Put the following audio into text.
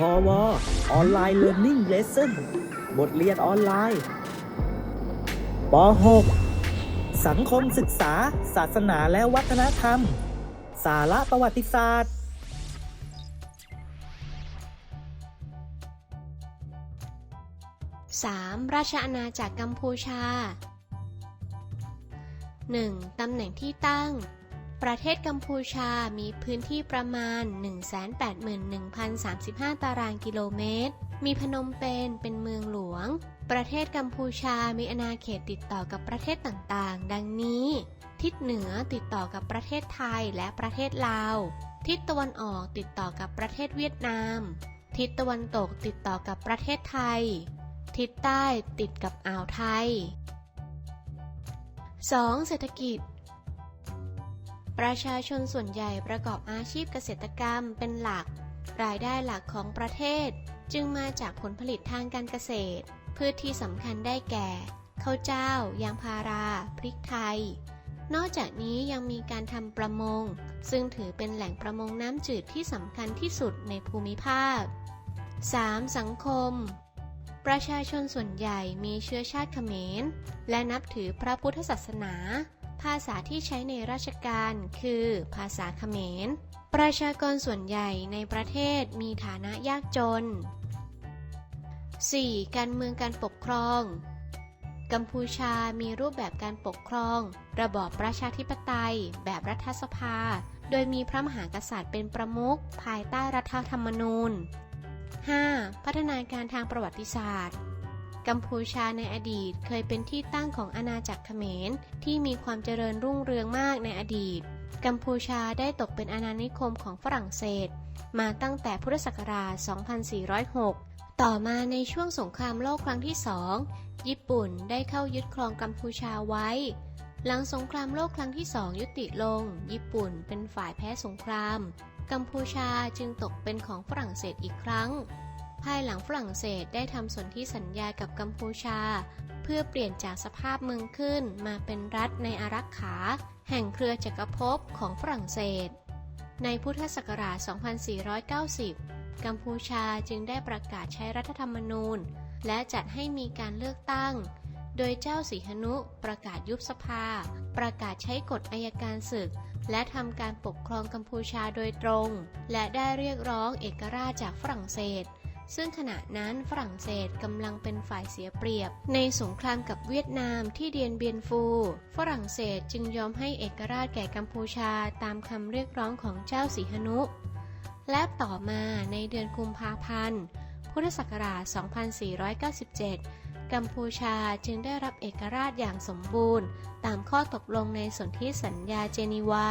พอวออนไลน์เรียน i ิ่งเลส o นบทเรียนออนไลน์ป .6 สังคมศึกษา ศาสนาและวัฒนธรรม สาระประวัติศาสตร์ 3. ราชอาณาจักรกัมพูชา 1. ตำแหน่งที่ตั้ง ประเทศกัมพูชามีพื้นที่ประมาณ 181,035 ตารางกิโลเมตร มีพนมเปญเป็นเมืองหลวง ประเทศกัมพูชามีอาณาเขตติดต่อกับประเทศต่างๆ ดังนี้ ทิศเหนือติดต่อกับประเทศไทยและประเทศลาว ทิศตะวันออกติดต่อกับประเทศเวียดนาม ทิศตะวันตกติดต่อกับประเทศไทย ทิศใต้ติดกับอ่าวไทย 2. เศรษฐกิจ ประชาชนส่วนใหญ่ประกอบอาชีพเกษตรกรรมเป็นหลัก รายได้หลักของประเทศ จึงมาจากผลผลิตทางการเกษตร พืชที่สำคัญได้แก่ ข้าวเจ้า ยางพารา พริกไทย นอกจากนี้ยังมีการทำประมง ซึ่งถือเป็นแหล่งประมงน้ำจืดที่สำคัญที่สุดในภูมิภาค 3. สังคม ประชาชนส่วนใหญ่มีเชื้อชาติเขมร และนับถือพระพุทธศาสนา ภาษาที่ใช้ในราชการคือ ภาษาเขมร ประชากรส่วนใหญ่ในประเทศมีฐานะยากจน 4. การเมืองการปกครอง กัมพูชามีรูปแบบการปกครอง ระบอบประชาธิปไตย แบบรัฐสภา โดยมีพระมหากษัตริย์เป็นประมุขภายใต้รัฐธรรมนูญ 5. พัฒนาการทางประวัติศาสตร์ กัมพูชาในอดีตเคยเป็นที่ตั้งของอาณาจักรเขมร ที่มีความเจริญรุ่งเรืองมากในอดีต กัมพูชาได้ตกเป็นอาณานิคมของฝรั่งเศส มาตั้งแต่พุทธศักราช 2406 ต่อมาในช่วงสงครามโลกครั้งที่สองญี่ปุ่นได้เข้ายึดครองกัมพูชาไว้ หลังสงครามโลกครั้งที่สองยุติลง ญี่ปุ่นเป็นฝ่ายแพ้สงคราม กัมพูชาจึงตกเป็นของฝรั่งเศสอีกครั้ง ภายหลังฝรั่งเศสได้ทำสนธิสัญญากับกัมพูชา เพื่อเปลี่ยนจากสภาพเมืองขึ้นมาเป็นรัฐในอารักขา แห่งเครือจักรภพของฝรั่งเศส ในพุทธศักราช 2490 กัมพูชาจึงได้ประกาศใช้รัฐธรรมนูญ และจัดให้มีการเลือกตั้ง โดยเจ้าสีหนุประกาศยุบสภา ประกาศใช้กฎอายการศึกและทำการปกครองกัมพูชาโดยตรง และได้เรียกร้องเอกราชจากฝรั่งเศส ซึ่งขณะนั้นฝรั่งเศสกำลังเป็นฝ่ายเสียเปรียบ ในสงครามกับเวียดนามที่เดียนเบียนฟู ฝรั่งเศสจึงยอมให้เอกราชแก่กัมพูชาตามคำเรียกร้องของเจ้าสีหนุ และต่อมาในเดือนกุมภาพันธ์ พุทธศักราช 2497 กัมพูชาจึงได้รับเอกราชอย่างสมบูรณ์ ตามข้อตกลงในสนธิสัญญาเจนีวา